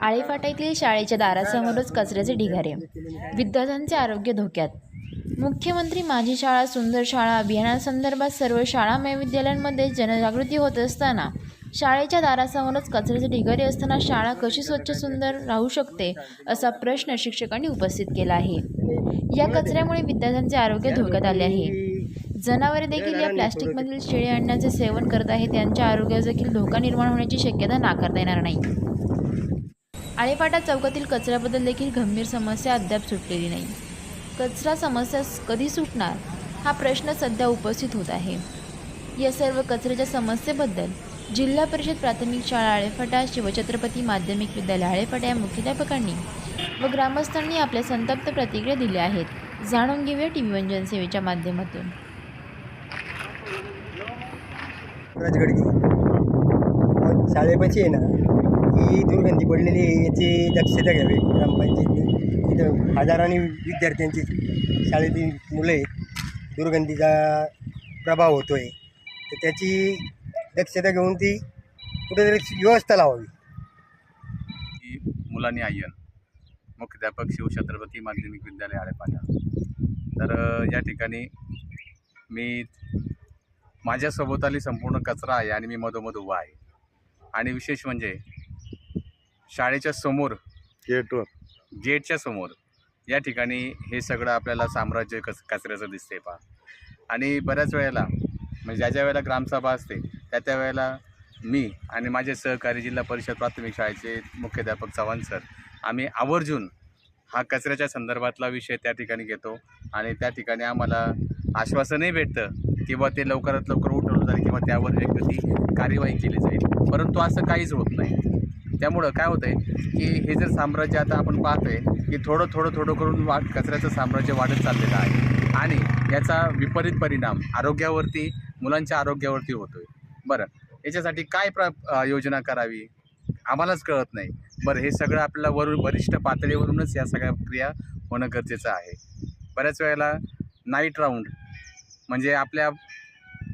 आळेफाट्यातील शाळेच्या दारासमोरच कचऱ्याचे ढिगारे. विद्यार्थ्यांचे आरोग्य धोक्यात. मुख्यमंत्री माझी शाळा सुंदर शाळा अभियानासंदर्भात सर्व शाळा महाविद्यालयांमध्ये जनजागृती होत असताना शाळेच्या दारासमोरच कचऱ्याचे ढिगारे असताना शाळा कशी स्वच्छ सुंदर राहू शकते असा प्रश्न शिक्षकांनी उपस्थित केला आहे. या कचऱ्यामुळे विद्यार्थ्यांचे आरोग्य धोक्यात आले आहे. जनावरे देखील या प्लॅस्टिकमधील शेळी आणण्याचे सेवन करत आहे त्यांच्या आरोग्यास देखील धोका निर्माण होण्याची शक्यता नाकारता येणार नाही. आळेफाटा चौकातील कचऱ्याबद्दल देखील गंभीर समस्या अद्याप सुटलेली नाही. कचरा समस्या कधी सुटणार हा प्रश्न सध्या उपस्थित होत आहे. या सर्व कचऱ्याच्या समस्येबद्दल जिल्हा परिषद प्राथमिक शाळा आळेफाटा शिवछत्रपती माध्यमिक विद्यालय आळेफाटा या मुख्याध्यापकांनी व ग्रामस्थांनी आपल्या संतप्त प्रतिक्रिया दिल्या आहेत जाणून घेऊया टी व्ही वन जनसेवेच्या माध्यमातून. राजगडगी शाळेपाशी आहे ना ही दुर्गंधी पडलेली आहे याची दक्षता घ्यावी ग्रामपंचायतीने इथं हजारांनी विद्यार्थ्यांची शाळेतील मुलं आहेत. दुर्गंधीचा प्रभाव होतो आहे तर त्याची दक्षता घेऊन ती कुठेतरी व्यवस्था लावावी. की मुलांनी आयन मुख्याध्यापक शिवछत्रपती माध्यमिक विद्यालय आळेपाटा तर या ठिकाणी मी माझ्या सभोवताली संपूर्ण कचरा आहे आणि मी मधोमध उभा आहे. आणि विशेष म्हणजे शाळेच्या समोर गेटवर. गेटच्या समोर या ठिकाणी हे सगळं आपल्याला साम्राज्य कच कचऱ्याचं दिसते पहा. आणि बऱ्याच वेळेला म्हणजे ज्या ज्या वेळेला ग्रामसभा असते त्या त्या वेळेला मी आणि माझे सहकारी जिल्हा परिषद प्राथमिक शाळेचे मुख्याध्यापक चव्हाण सर आम्ही आवर्जून हा कचऱ्याच्या संदर्भातला विषय त्या ठिकाणी घेतो आणि त्या ठिकाणी आम्हाला आश्वासनही भेटतं किंवा ते लवकरात लवकर उठवलं जाईल किंवा त्यावर ती कार्यवाही केली जाईल. परंतु असं काहीच होत नाही. त्यामुळं काय होतं आहे की हे जर साम्राज्य आता आपण पाहतोय की थोडं थोडं थोडं करून वा कचऱ्याचं साम्राज्य वाढत चाललेलं आहे. आणि याचा विपरीत परिणाम आरोग्यावरती मुलांच्या आरोग्यावरती होतो आहे बरं याच्यासाठी काय प्र योजना करावी? आम्हालाच कळत नाही. बरं हे सगळं आपल्याला वरून वरिष्ठ पातळीवरूनच या सगळ्या क्रिया होणं गरजेचं आहे. बऱ्याच वेळेला नाईट राऊंड म्हणजे आपल्या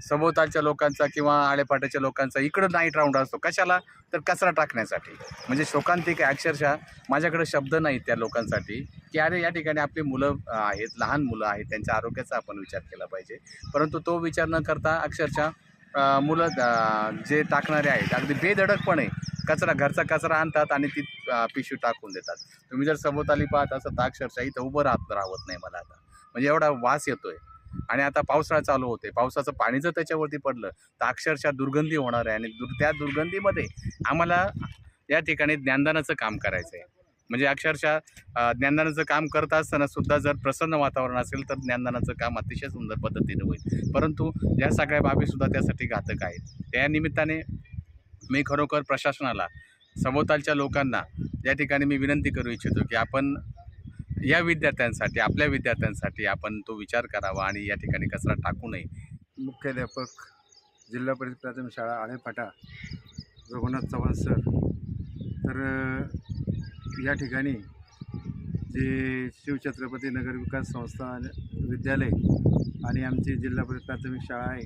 सभोवतालच्या लोकांचा किंवा आळेपाट्याच्या लोकांचा इकडं नाईट राऊंड असतो. कशाला? तर कचरा टाकण्यासाठी. म्हणजे शोकांतिक अक्षरशः माझ्याकडे शब्द नाहीत त्या लोकांसाठी. की अरे या ठिकाणी आपली मुलं आहेत लहान मुलं आहेत त्यांच्या आरोग्याचा आपण विचार केला पाहिजे. परंतु तो विचार न करता अक्षरशः मुलं जे टाकणारे आहेत अगदी बेधडकपणे कचरा घरचा कचरा आणतात आणि ती पिशवी टाकून देतात. तुम्ही जर सभोवताली पाहत असं तर अक्षरशः इथं उभं राहत राहत नाही मला आता. म्हणजे एवढा वास येतोय. आणि आता पावसाळा चालू होते पावसाचं पाणी जर त्याच्यावरती पडलं तर अक्षरशः दुर्गंधी होणार आहे. आणि दुर त्या दुर्गंधीमध्ये आम्हाला या ठिकाणी ज्ञानदानाचं काम करायचं आहे म्हणजे अक्षरशः ज्ञानदानाचं काम करत असताना सुद्धा जर प्रसन्न वातावरण असेल तर ज्ञानदानाचं काम अतिशय सुंदर पद्धतीने होईल. परंतु या सगळ्या बाबीसुद्धा त्यासाठी घातक आहेत. त्या निमित्ताने मी खरोखर प्रशासनाला सभोवतालच्या लोकांना या ठिकाणी मी विनंती करू इच्छितो की आपण या विद्यार्थ्यांसाठी आपल्या विद्यार्थ्यांसाठी आपण तो विचार करावा आणि या ठिकाणी कचरा टाकू नये. मुख्याध्यापक जिल्हा परिषद प्राथमिक शाळा आळेफाटा रघुनाथ चव्हाण सर. तर अ, या ठिकाणी जे शिवछत्रपती नगर विकास संस्था आणि विद्यालय आणि आमची जिल्हा परिषद प्राथमिक शाळा आहे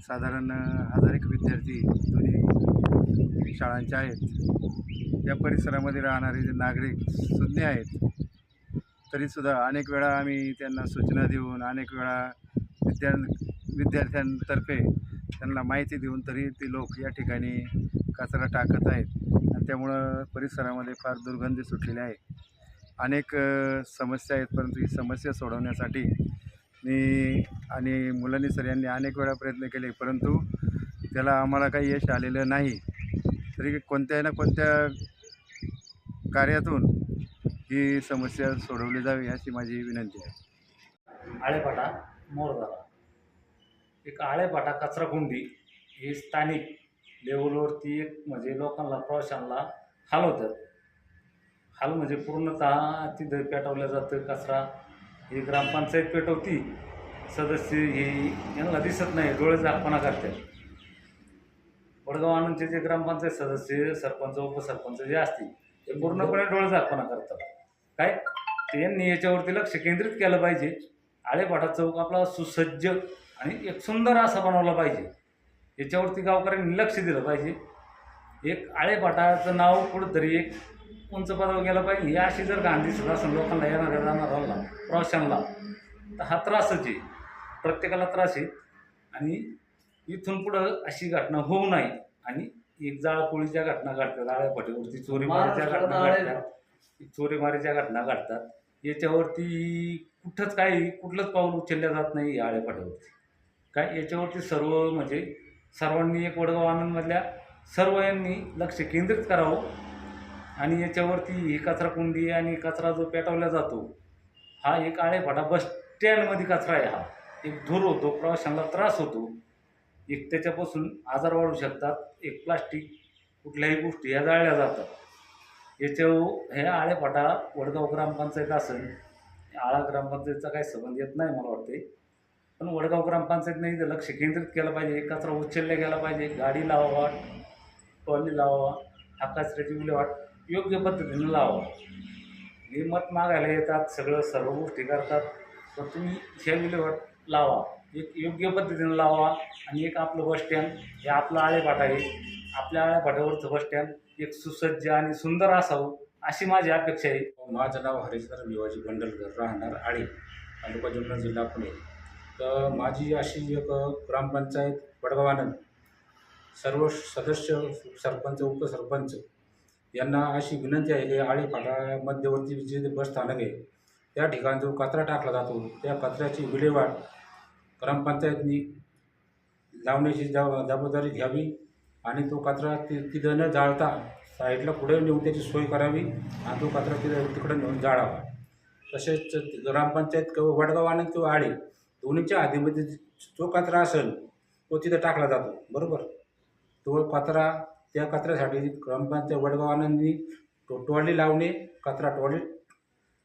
साधारण अ, हजार एक विद्यार्थी दोन्ही शाळांचे आहेत. या परिसरामध्ये राहणारे जे नागरिक सुज्ञ आहेत तरीसुद्धा अनेक वेळा आम्ही त्यांना सूचना देऊन अनेक वेळा विद्या विद्यार्थ्यांतर्फे त्यांना माहिती देऊन तरी ती लोक या ठिकाणी कचरा टाकत आहेत. आणि त्यामुळं परिसरामध्ये फार दुर्गंधी सुटलेली आहे. अनेक समस्या आहेत परंतु ही समस्या सोडवण्यासाठी मी आणि मुलांनी सर यांनी अनेक वेळा प्रयत्न केले परंतु त्याला आम्हाला काही यश आलेलं नाही. तरी कोणत्या ना कोणत्या कार्यातून ही समस्या सोडवली जावी अशी माझी विनंती आहे. आळेपाटा मोरदारा एक आळेपाटा कचराकुंडी ही स्थानिक लेवलवरती एक म्हणजे लोकांना प्रवाशांना हलवतात हाल म्हणजे पूर्णतः तिथं पेटवलं जातं कचरा. ही ग्रामपंचायत पेटवती सदस्य हे यांना दिसत नाही डोळे झाकपणा करतात. वडगाव आनंदचे जे ग्रामपंचायत सदस्य सरपंच उपसरपंच जे असतील ते पूर्णपणे डोळे झाकपणा करतात. काय? ते यांनी याच्यावरती लक्ष केंद्रित केलं पाहिजे. आळेपाटा चौक आपला सुसज्ज आणि एक सुंदर असा बनवला पाहिजे. याच्यावरती गावकऱ्यांनी लक्ष दिलं पाहिजे. एक आळेपाटाचं नाव कुठंतरी एक उंच पदावर गेला पाहिजे. ही अशी जर घाण दिसत असेल लोकांना येणाऱ्या जाणाऱ्याला प्रवाशांना तर हा त्रासच आहे प्रत्येकाला त्रास आहे. आणि इथून पुढं अशी घटना होऊ नये. आणि एक जाळपोळीच्या घटना घडतात. आळ्या पाठीवरती चोरीमारीच्या घटना घडतात. चोरीमारीच्या घटना घडतात. याच्यावरती कुठंच काही कुठलंच पाऊल उचललं जात नाही या आळ्या काय याच्यावरती सर्व म्हणजे सर्वांनी एक वडगाव आनंदमधल्या सर्व यांनी लक्ष केंद्रित करावं. आणि याच्यावरती ही कचरा कुंडी आणि कचरा जो पेटवला जातो हा एक आळेफाटा बस स्टँडमध्ये कचरा आहे हा. एक धूर होतो प्रवाशांना त्रास होतो. एक त्याच्यापासून आजार वाढू शकतात. एक प्लास्टिक कुठल्याही गोष्टी ह्या जाळल्या जातात. याच्यावर हे आळेपाटा वडगाव ग्रामपंचायत असेल आळा ग्रामपंचायतचा काही संबंध येत नाही मला वाटते पण वडगाव ग्रामपंचायतने इथे लक्ष केंद्रित केलं पाहिजे कचरा उचलला गेला पाहिजे गाडी लावावा टॉली लावावा हा कचऱ्याची विल्हेवाट योग्य पद्धतीने लावावा. हे मत मागायला येतात सगळं सर्व गोष्टी करतात तर तुम्ही ह्या विल्हेवाट लावा. एक योग्य पद्धतीने लावा आणि एक आपलं बस स्टँड हे आपलं आळेपाट आहे. आपल्या आळेपाटावरचं बस स्टँड एक सुसज्ज आणि सुंदर असावं अशी माझी अपेक्षा आहे. माझं नाव हरिश्वर विवाजी बंडलकर राहणार आळे तालुका जुन्नर जिल्हा पुणे. तर माझी अशी एक ग्रामपंचायत वडगाव आनंद. सर्व सदस्य सरपंच उपसरपंच यांना अशी विनंती आहे की आळेपाटा मध्यवर्ती जे बसस्थानक आहे. त्या ठिकाणी जो कचरा टाकला जातो त्या कचऱ्याची विल्हेवाट ग्रामपंचायतनी लावण्याची जबाबदारी घ्यावी. आणि तो कचरा ति तिथं न जाळता साईडला पुढे नेऊन त्याची सोय करावी आणि तो कचरा तिथं तिकडं नेऊन जाळावा. तसेच ग्रामपंचायत किंवा वडगाव आनंद किंवा आळे दोन्हीच्या आधीमध्ये जो कचरा असेल तो तिथं टाकला जातो. बरोबर? तो कचरा त्या कचऱ्यासाठी ग्रामपंचायत वडगाव आनंदनी टो टॉली लावणे कचरा टॉली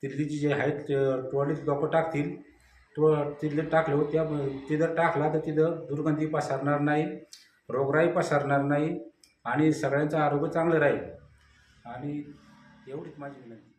तिथलीची जे आहेत ते टॉलीत लोकं टाकतील. तो तिथले टाकले त्या तिथं टाकला तर तिथं दुर्गंधी पसरणार नाही. रोगराई पसरणार नाही आणि सगळ्यांचं आरोग्य चांगलं राहील. आणि एवढीच माझी विनंती.